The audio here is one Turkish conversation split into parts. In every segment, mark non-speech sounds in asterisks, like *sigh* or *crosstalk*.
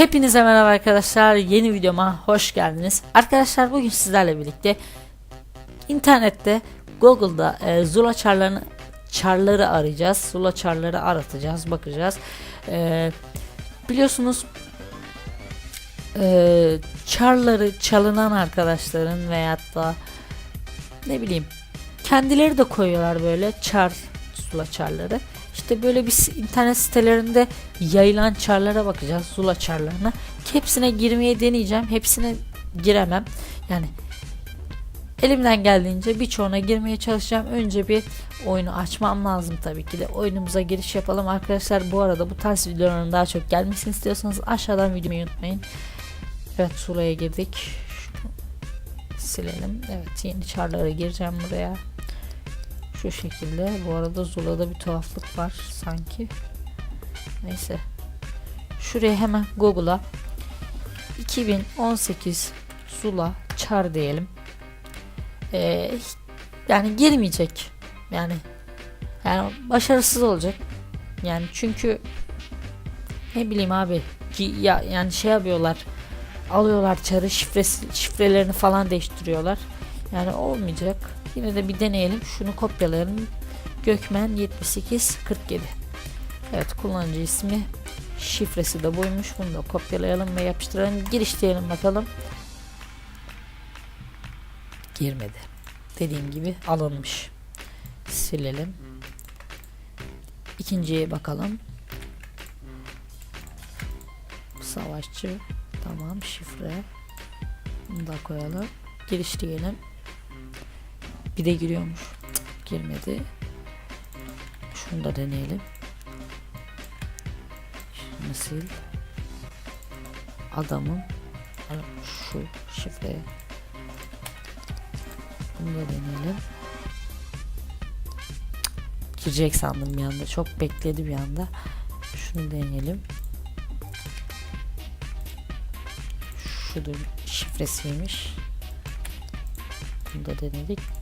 Hepinize merhaba arkadaşlar. Yeni videoma hoş geldiniz. Arkadaşlar bugün sizlerle birlikte internette Google'da e, Zula çarlarını çarları arayacağız. Zula çarları aratacağız, bakacağız. E, biliyorsunuz e, çarları çalınan arkadaşların veyahut da ne bileyim kendileri de koyuyorlar böyle çar Zula çarları. İşte böyle bir internet sitelerinde yayılan çarlara bakacağız. Zula çarlarına. Hepsine girmeye deneyeceğim. Hepsine giremem. Yani elimden geldiğince birçoğuna girmeye çalışacağım. Önce bir oyunu açmam lazım tabii ki de. Oyunumuza giriş yapalım. Arkadaşlar bu arada bu tarz videoların daha çok gelmesini istiyorsanız aşağıdan videoyu unutmayın. Evet Zula'ya girdik. Silelim. Evet yeni çarlara gireceğim buraya. Şu şekilde. Bu arada Zula'da bir tuhaflık var sanki. Neyse. Şuraya hemen Google'a 2018 Zula çar diyelim. Ee, yani girmeyecek. Yani yani başarısız olacak. Yani çünkü ne bileyim abi ki- ya yani şey yapıyorlar. Alıyorlar çarı şifresi şifrelerini falan değiştiriyorlar. Yani olmayacak. Yine de bir deneyelim. Şunu kopyalayalım. Gökmen 7847. Evet kullanıcı ismi şifresi de buymuş. Bunu da kopyalayalım ve yapıştıralım. Giriş diyelim bakalım. Girmedi. Dediğim gibi alınmış. Silelim. İkinciye bakalım. Savaşçı. Tamam şifre. Bunu da koyalım. Giriş diyelim. Bir de giriyormuş. Cık, girmedi. Şunu da deneyelim. Şunu sil. Adamın şu şifreye. Bunu da deneyelim. Cık, Girecek sandım bir anda. Çok bekledi bir anda. Şunu deneyelim. Şu da şifresiymiş. Bunu da denedik.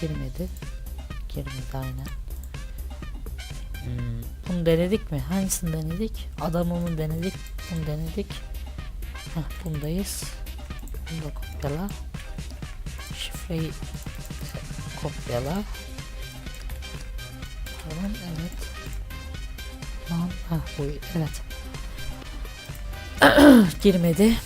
Girmedi. Girmedi aynen. Hmm, Bunu denedik mi? Hangisini denedik? Adamımı denedik. Bunu denedik. Heh, bundayız. Bunu da kopyala. Şifreyi kopyala. Tamam evet. Lan ha bu evet. *clears throat* Girmedi.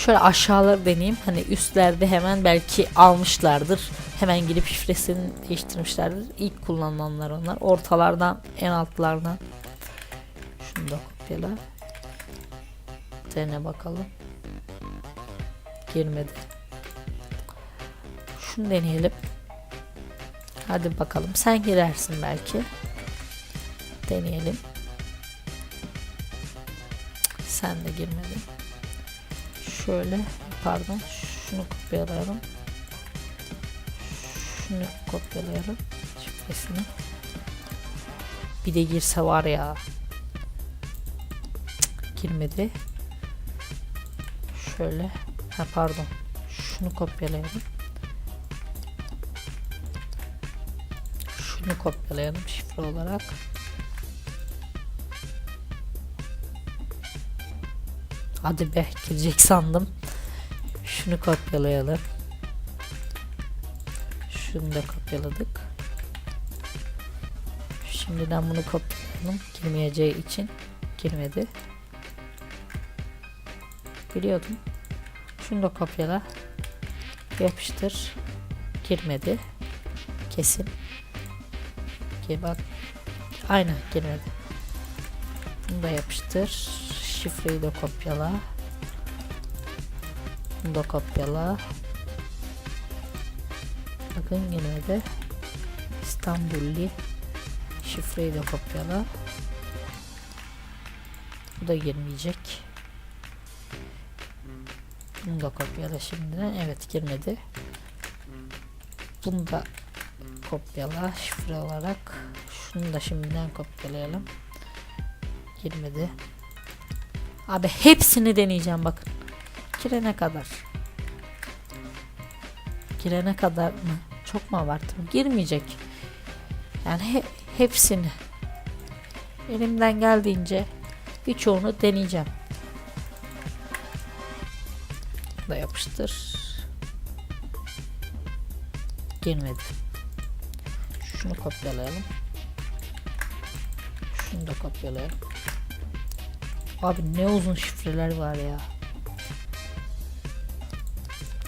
Şöyle aşağıları deneyeyim. Hani üstlerde hemen belki almışlardır. Hemen girip şifresini değiştirmişlerdir. İlk kullanılanlar onlar. Ortalardan en altlardan. Şunu da kopyala. Dene bakalım. Girmedi. Şunu deneyelim. Hadi bakalım. Sen girersin belki. Deneyelim. Sen de girmedin. Şöyle pardon şunu kopyalayalım. Şunu kopyalayalım. Şifresini. Bir de girse var ya. Cık, girmedi. Şöyle. Ha pardon. Şunu kopyalayalım. Şunu kopyalayalım şifre olarak. Hadi be girecek sandım. Şunu kopyalayalım. Şunu da kopyaladık. Şimdiden bunu kopyalayalım. Girmeyeceği için. Girmedi. Biliyordum. Şunu da kopyala. Yapıştır. Girmedi. Kesin. Gir bak. Aynen girmedi. Bunu da yapıştır. Şifreyi de kopyala. Bunu da kopyala. Bakın yine de İstanbulli şifreyi de kopyala. Bu da girmeyecek. Bunu da kopyala şimdiden. Evet girmedi. Bunu da kopyala şifre olarak. Şunu da şimdiden kopyalayalım. Girmedi. Abi hepsini deneyeceğim bakın. Girene kadar. Girene kadar mı? Çok mu abarttım? Girmeyecek. Yani he- hepsini. Elimden geldiğince birçoğunu deneyeceğim. Da yapıştır. Girmedi. Şunu kopyalayalım. Şunu da kopyalayalım. Abi ne uzun şifreler var ya.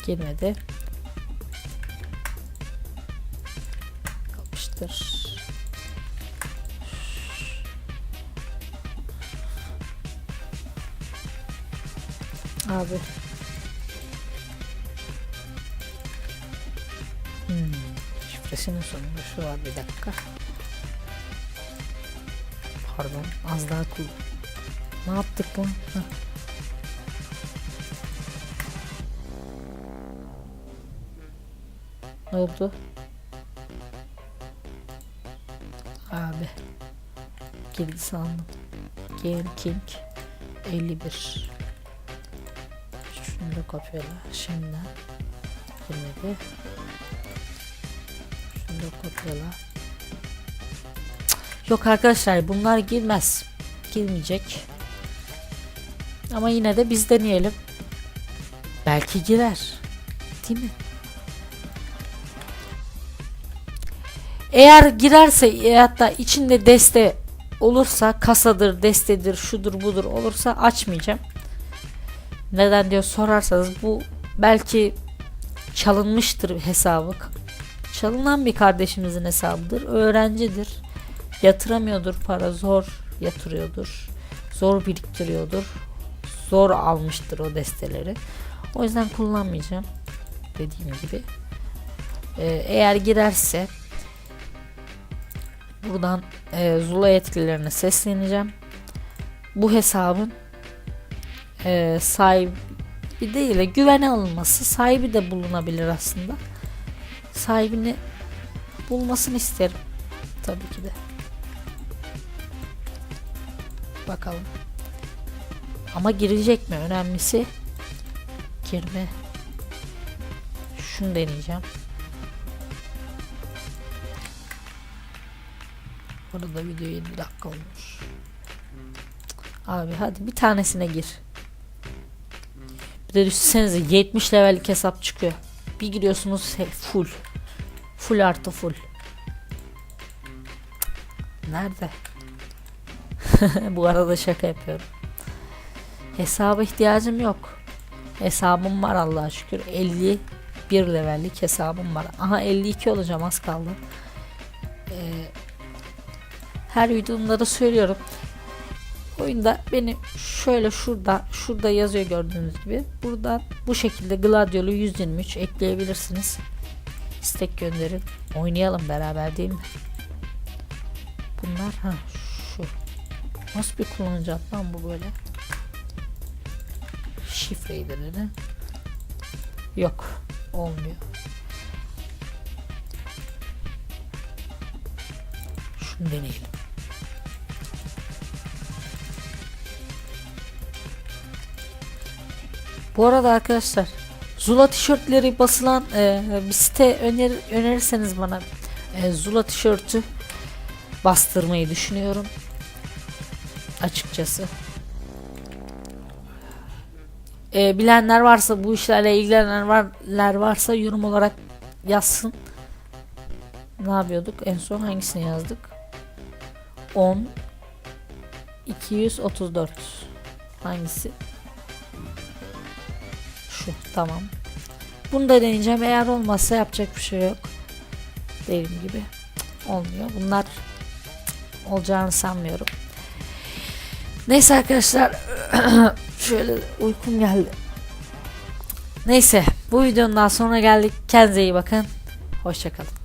Girmedi. Yapıştır. Abi. Hmm. Şifresinin sonunda şu var bir dakika. Pardon az daha kul. Ne yaptık bu? Heh. Ne oldu? Abi. Girdi sandım. Game King 51. Şunu da kopyala. Şimdiden. Girmedi. Şunu da kopyala. Yok arkadaşlar bunlar girmez. Girmeyecek. Ama yine de biz deneyelim. Belki girer. Değil mi? Eğer girerse e, hatta içinde deste olursa kasadır, destedir, şudur budur olursa açmayacağım. Neden diyor sorarsanız bu belki çalınmıştır hesabı. Çalınan bir kardeşimizin hesabıdır. Öğrencidir. Yatıramıyordur para zor yatırıyordur. Zor biriktiriyordur. Zor almıştır o desteleri. O yüzden kullanmayacağım. Dediğim gibi. Ee, eğer girerse buradan e, Zula yetkililerine sesleneceğim. Bu hesabın e, sahibi değil de güvene alınması sahibi de bulunabilir aslında. Sahibini bulmasını isterim. Tabii ki de. Bakalım. Ama girecek mi? Önemlisi girme. Şunu deneyeceğim. Orada video 7 dakika olmuş. Abi hadi bir tanesine gir. Bir de düşünsenize 70 levellik hesap çıkıyor. Bir giriyorsunuz full. Full artı full. Nerede? *laughs* Bu arada şaka yapıyorum. Hesaba ihtiyacım yok. Hesabım var Allah'a şükür. 51 levellik hesabım var. Aha 52 olacağım az kaldı. Ee, her videomda da söylüyorum. Oyunda benim şöyle şurada şurada yazıyor gördüğünüz gibi. Buradan bu şekilde Gladiol'u 123 ekleyebilirsiniz. İstek gönderin. Oynayalım beraber değil mi? Bunlar ha şu. Nasıl bir kullanıcı lan bu böyle? Şifreyi de dedi. Yok. Olmuyor. Şunu deneyelim. Bu arada arkadaşlar Zula tişörtleri basılan e, bir site öner önerirseniz bana e, Zula tişörtü bastırmayı düşünüyorum. Açıkçası. E, bilenler varsa bu işlerle ilgilenenler varsa yorum olarak yazsın. Ne yapıyorduk? En son hangisini yazdık? 10 234 hangisi? Şu tamam. Bunu da deneyeceğim. Eğer olmazsa yapacak bir şey yok. Dediğim gibi olmuyor. Bunlar olacağını sanmıyorum. Neyse arkadaşlar *clears throat* şöyle uykum geldi. Neyse bu videonun daha sonra geldik. Kendinize iyi bakın. Hoşçakalın.